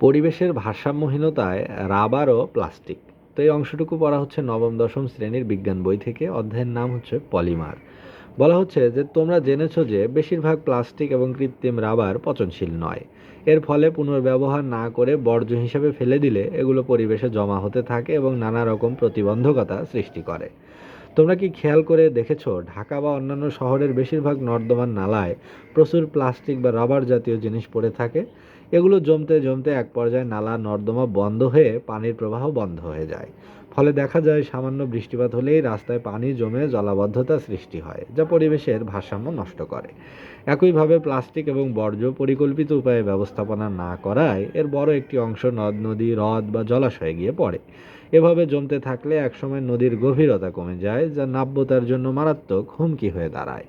পরিবেশের ভারসাম্যহীনতায় রাবার ও প্লাস্টিক। তো এই অংশটুকু পড়া হচ্ছে নবম, দশম শ্রেণির বিজ্ঞান বই থেকে। অধ্যায়ের নাম হচ্ছে পলিমার। বলা হচ্ছে যে, তোমরা জেনেছো যে, বেশিরভাগ প্লাস্টিক এবং কৃত্রিম রাবার পচনশীল নয়। এর ফলে পুনর্ব্যবহার না করে বর্জ্য হিসেবে ফেলে দিলে এগুলো পরিবেশে জমা হতে থাকে এবং নানা রকম প্রতিবন্ধকতা সৃষ্টি করে। তোমরা কি খেয়াল করে দেখেছ, ঢাকা বা অন্যান্য শহরের বেশিরভাগ নর্দমার নালায় প্রচুর প্লাস্টিক বা রাবার জাতীয় জিনিস পড়ে থাকে? এগুলো জমতে জমতে এক পর্যায়ে নালা নর্দমা বন্ধ হয়ে পানির প্রবাহ বন্ধ হয়ে যায়। ফলে দেখা যায় সামান্য বৃষ্টিপাত হলেই রাস্তায় পানি জমে জলাবদ্ধতা সৃষ্টি হয়, যা পরিবেশের ভারসাম্য নষ্ট করে। একইভাবে প্লাস্টিক এবং বর্জ্য পরিকল্পিত উপায়ে ব্যবস্থাপনা না করায় এর বড় একটি অংশ নদ, নদী, হ্রদ বা জলাশয়ে গিয়ে পড়ে। এভাবে জমতে থাকলে একসময় নদীর গভীরতা কমে যায়, যা নাব্যতার জন্য মারাত্মক হুমকি হয়ে দাঁড়ায়।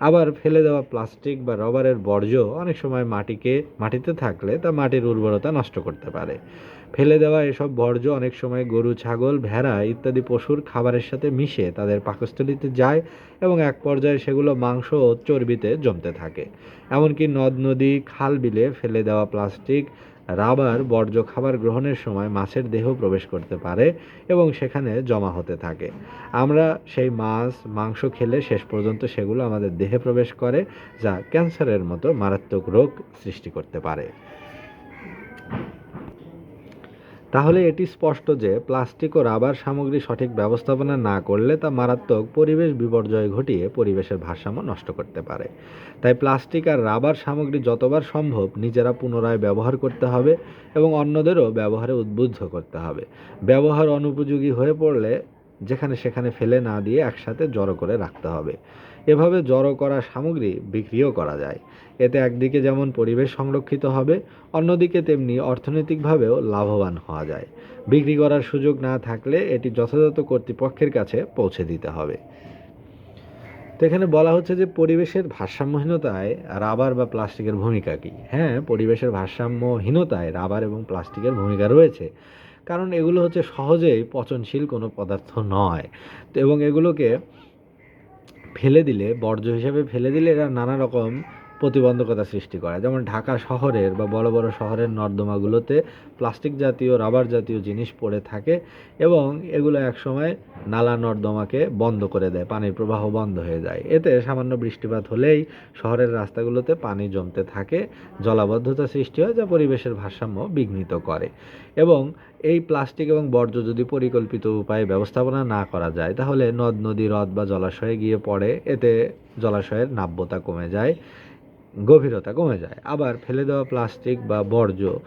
আবার ফেলে দেওয়া প্লাস্টিক বা রবারের বর্জ্য অনেক সময় মাটিকে, মাটিতে থাকলে তা মাটির উর্বরতা নষ্ট করতে পারে। ফেলে দেওয়া এসব বর্জ্য অনেক সময় গরু, ছাগল, ভেড়া ইত্যাদি পশুর খাবারের সাথে মিশে তাদের পাকস্থলিতে যায় এবং এক পর্যায়ে সেগুলো মাংস ও চর্বিতে জমতে থাকে। এমনকি নদ, নদী, খাল বিলে ফেলে দেওয়া প্লাস্টিক রাবার বর্জ্য খাবার গ্রহণের সময় মাছের দেহ প্রবেশ করতে পারে এবং সেখানে জমা হতে থাকে। আমরা সেই মাছ, মাংস খেলে শেষ পর্যন্ত সেগুলো আমাদের দেহে প্রবেশ করে, যা ক্যান্সারের মতো মারাত্মক রোগ সৃষ্টি করতে পারে। তাহলে এটি স্পষ্ট যে প্লাস্টিক ও রাবার সামগ্রী সঠিক ব্যবস্থাপনা না করলে তা মারাত্মক পরিবেশ বিপর্যয় ঘটিয়ে পরিবেশের ভারসাম্য নষ্ট করতে পারে। তাই প্লাস্টিক আর রাবার সামগ্রী যতবার সম্ভব নিজেরা পুনরায় ব্যবহার করতে হবে এবং অন্যদেরও ব্যবহারে উদ্বুদ্ধ করতে হবে। ব্যবহার অনুপযোগী হয়ে পড়লে যেখানে সেখানে ফেলে না দিয়ে একসাথে জড়ো করে রাখতে হবে। এভাবে জড়ো করা সামগ্রী বিক্রিও করা যায়। এতে একদিকে যেমন পরিবেশ সংরক্ষিত হবে, অন্যদিকে তেমনি অর্থনৈতিকভাবেও লাভবান হওয়া যায়। বিক্রি করার সুযোগ না থাকলে এটি যথাযথ কর্তৃপক্ষের কাছে পৌঁছে দিতে হবে। তো এখানে বলা হচ্ছে যে পরিবেশের ভারসাম্যহীনতায় রাবার বা প্লাস্টিকের ভূমিকা কী? হ্যাঁ পরিবেশের ভারসাম্যহীনতায় রাবার এবং প্লাস্টিকের ভূমিকা রয়েছে। কারণ এগুলো হচ্ছে সহজেই পচনশীল কোনো পদার্থ নয়। তো এবং এগুলোকে ফেলে দিলে, বর্জ্য হিসাবে ফেলে দিলে এরা নানা রকম প্রতিবন্ধকতা সৃষ্টি করে। যেমন ঢাকা শহরের বা বড় বড় শহরের নর্দমাগুলোতে প্লাস্টিক জাতীয়, রাবার জাতীয় জিনিস পড়ে থাকে এবং এগুলো একসময় নালা নর্দমাকে বন্ধ করে দেয়, পানির প্রবাহ বন্ধ হয়ে যায়। এতে সামান্য বৃষ্টিপাত হলেই শহরের রাস্তাগুলোতে পানি জমতে থাকে, জলাবদ্ধতা সৃষ্টি হয় যা পরিবেশের ভারসাম্য বিঘ্নিত করে। এবং এই প্লাস্টিক এবং বর্জ্য যদি পরিকল্পিত উপায়ে ব্যবস্থাপনা না করা যায়, তাহলে নদ, নদী, হ্রদ বা জলাশয়ে গিয়ে পড়ে, এতে জলাশয়ের নাব্যতা কমে যায়। গভীরতা কমে যায়। আবার ফেলে দেওয়া প্লাস্টিক বা বর্জ্য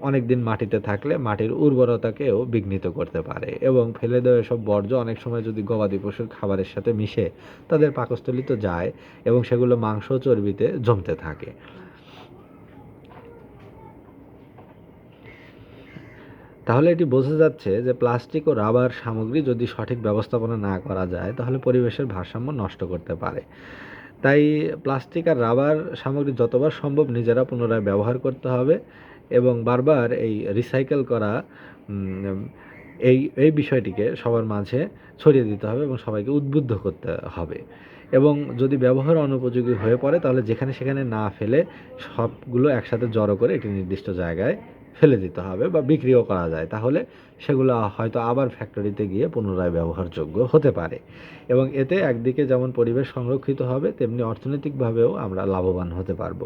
অনেক দিন মাটিতে থাকলে মাটির উর্বরতাকেও বিঘ্নিত করতে পারে এবং ফেলে দেওয়া সব বর্জ্য অনেক সময় যদি গবাদি পশুর খাবারের সাথে মিশে তাদের পাকস্থলিত যায় এবং সেগুলো মাংস চর্বিতে জমতে থাকে। তাহলে এটি বোঝা যাচ্ছে যে প্লাস্টিক ও রাবার সামগ্রী যদি সঠিক ব্যবস্থাপনা না করা যায় তাহলে পরিবেশের ভারসাম্য নষ্ট করতে পারে। তাই প্লাস্টিক আর রাবার সামগ্রী যতবার সম্ভব নিজেরা পুনরায় ব্যবহার করতে হবে এবং বারবার এই রিসাইকেল করা এই এই বিষয়টিকে সবার মাঝে ছড়িয়ে দিতে হবে এবং সবাইকে উদ্বুদ্ধ করতে হবে। এবং যদি ব্যবহার অনুপযোগী হয়ে পড়ে তাহলে যেখানে সেখানে না ফেলে সবগুলো একসাথে জড়ো করে একটি নির্দিষ্ট জায়গায় ফেলে দিতে হবে বা বিক্রিও করা যায়, তাহলে সেগুলো হয়তো আবার ফ্যাক্টরিতে গিয়ে পুনরায় ব্যবহারযোগ্য হতে পারে। এবং এতে একদিকে যেমন পরিবেশ সংরক্ষিত হবে, তেমনি অর্থনৈতিকভাবেও আমরা লাভবান হতে পারব।